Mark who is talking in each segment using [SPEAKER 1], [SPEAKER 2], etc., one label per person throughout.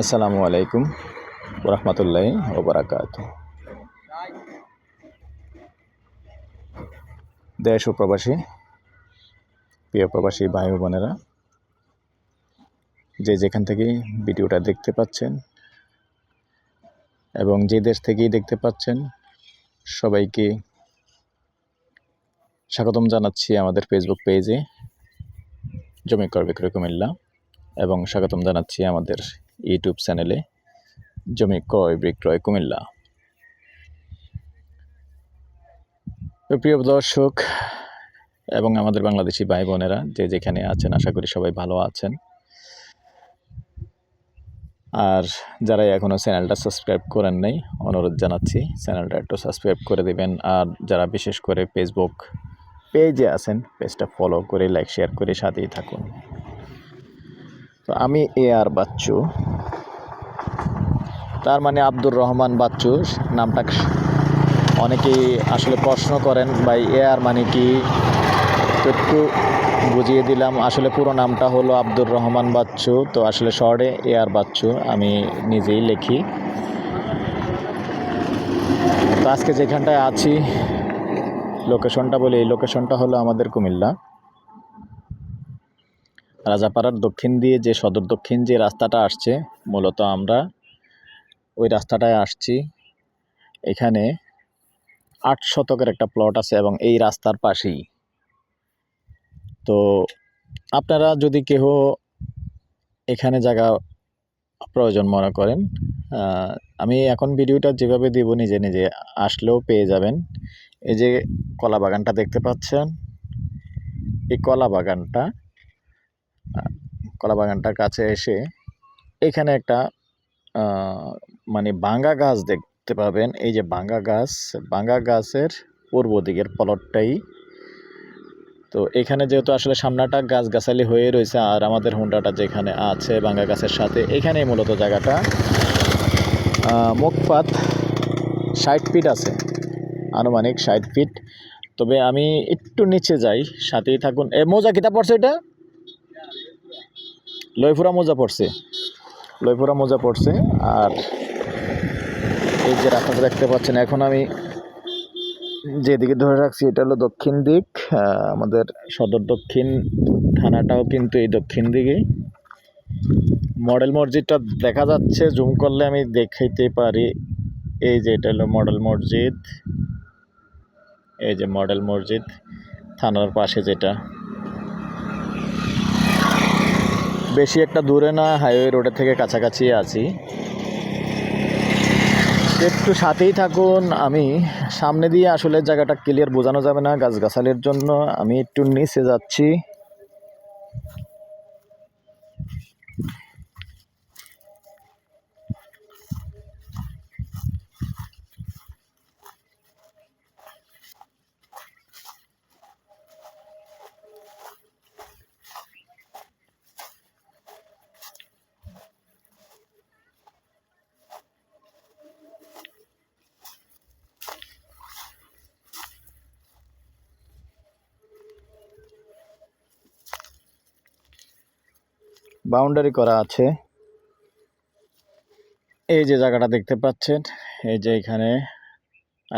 [SPEAKER 1] আসসালামু আলাইকুম রহমতুল্লাহ ওবরাকাত। দেশ ও প্রবাসী, প্রিয় প্রবাসী ভাই বোনেরা, যে যেখান থেকেই ভিডিওটা দেখতে পাচ্ছেন এবং যে দেশ থেকেই দেখতে পাচ্ছেন, সবাইকে স্বাগতম জানাচ্ছি আমাদের ফেসবুক পেজে জমি কর বিক্রয় কুমিল্লা, এবং স্বাগতম জানাচ্ছি আমাদের ইউটিউব চ্যানেলে। জমি ক্রয়, বিক্রয়, কুমিল্লা। প্রিয় দর্শক এবং আমাদের বাংলাদেশি ভাই বোনেরা, যে যেখানে আছেন, আশা করি সবাই ভালো আছেন। আর যারা এখনও চ্যানেলটা সাবস্ক্রাইব করেন নাই, অনুরোধ জানাচ্ছি চ্যানেলটা একটু সাবস্ক্রাইব করে দিবেন। আর যারা বিশেষ করে ফেসবুক পেজে আছেন পেজটা ফলো করে লাইক শেয়ার করে সাথেই থাকুন। তো আমি এ আর বাচ্চু। তার মানে আব্দুর রহমান বাচ্চু, নামটা অনেকেই আসলে প্রশ্ন করেন, ভাই, এ আর মানে কি? একটু বুঝিয়ে দিলাম, আসলে পুরো নামটা হলো আব্দুর রহমান বাচ্চু। তো আসলে শর্টে এ আর বাচ্চু, আমি নিজেই লিখি। তো আজকে যেখানটায় আছি, লোকেশনটা বলি, এই লোকেশনটা হলো আমাদের কুমিল্লা। রাজাপাড়ার দক্ষিণ দিয়ে যে সদর দক্ষিণ যে রাস্তাটা আসছে, মূলত আমরা ওই রাস্তাটায় আসছি। এখানে আট শতকের একটা প্লট আছে এবং এই রাস্তার পাশেই। তো আপনারা যদি কেহ এখানে জায়গা প্রয়োজন মনে করেন আমি এখন ভিডিওটা যেভাবে দিব নিজে নিজে আসলেও পেয়ে যাবেন। এই যে কলা বাগানটা দেখতে পাচ্ছেন, এই কলা বাগানটা কলা বাগানটার কাছে এসে এখানে একটা মানে বাঙ্গা গাছ দেখতে পাবেন। এই যে বাঙ্গা গাছ, বাঙ্গা গাছের পূর্ব দিকের পলটটাই। তো এখানে যেহেতু আসলে সামনাটা গাছগাছালি হয়ে রয়েছে, আর আমাদের হুন্ডাটা যেখানে আছে বাঙ্গা গাছের সাথে, এখানেই মূলত জায়গাটা। মুখপাত ষাট ফিট আছে, আনুমানিক ষাট ফিট। তবে আমি একটু নিচে যাই, সাথেই থাকুন। এ, মোজা কিতা পড়ছে এটা লয়ফুরা মোজা পড়ছে লয়ফুরা মোজা পড়ছে আর এই যে রাস্তাটা দেখতে পাচ্ছেন, এখন আমি যেদিকে ধরে রাখছি এটা হলো দক্ষিণ দিক আমাদের সদর দক্ষিণ থানাটাও কিন্তু এই দক্ষিণ দিকেই মডেল মসজিদটা দেখা যাচ্ছে, জুম করলে আমি দেখাইতে পারি। এই যে এটা হলো মডেল মসজিদ। এই যে মডেল মসজিদ, থানার পাশে যেটা। বেশি একটা দূরে না হাইওয়ে রোডের থেকে কাছাকাছি আছি। একটু সাথেই থাকুন, আমি সামনে দিয়ে আসলে জায়গাটা ক্লিয়ার বোঝানো যাবে না, গাছগাছালির জন্য আমি একটু নিচে যাচ্ছি। বাউন্ডারি করা আছে। এই যে জায়গাটা দেখতে পাচ্ছেন, এই যে এখানে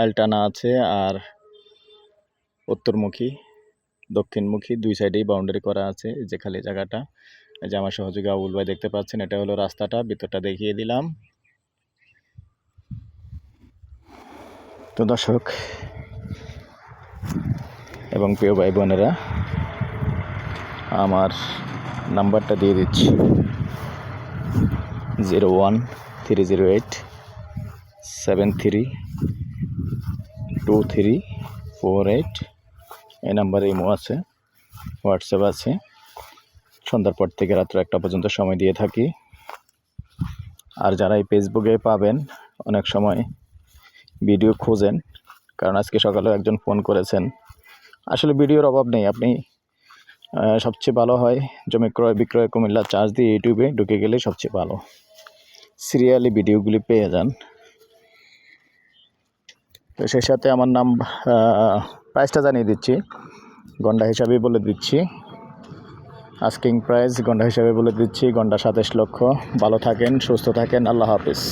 [SPEAKER 1] আলটানা আছে আর উত্তরমুখী, দক্ষিণমুখী দুই সাইডেই বাউন্ডারি করা আছে যে খালি জায়গাটা। যে আমার সহযোগী আবুল ভাই দেখতে পাচ্ছেন, এটা হলো রাস্তাটা, ভিতরটা দেখিয়ে দিলাম। তো দর্শক, এবং প্রিয় ভাই বোনেরা আমার নাম্বারটা দিয়ে দিচ্ছি। Zero one three zero eight seven three two three four eight এই নাম্বারে ইমো আছে, হোয়াটসঅ্যাপ আছে। সন্ধ্যার পর থেকে রাত্র একটা পর্যন্ত সময় দিয়ে থাকি। আর যারা এই ফেসবুকে পাবেন, অনেক সময় ভিডিও খোঁজেন, কারণ আজকে সকালেও একজন ফোন করেছেন। আসলে ভিডিওর অভাব নেই, আপনি সবচেয়ে ভালো হয়। জমি ক্রয়, বিক্রয়, কুমিল্লা চার্জ দিয়ে ইউটিউবে ঢুকে গেলে সবচেয়ে ভালো। সিরিয়ালি ভিডিওগুলি পেয়ে যান। তো সেই সাথে আমার নাম প্রাইসটা জানিয়ে দিচ্ছি। গন্ডা হিসাবেই বলে দিচ্ছি। আস্কিং প্রাইস গন্ডা হিসাবে বলে দিচ্ছি। গন্ডা সাতাশ লক্ষ। ভালো থাকেন, সুস্থ থাকেন। আল্লাহ হাফিজ।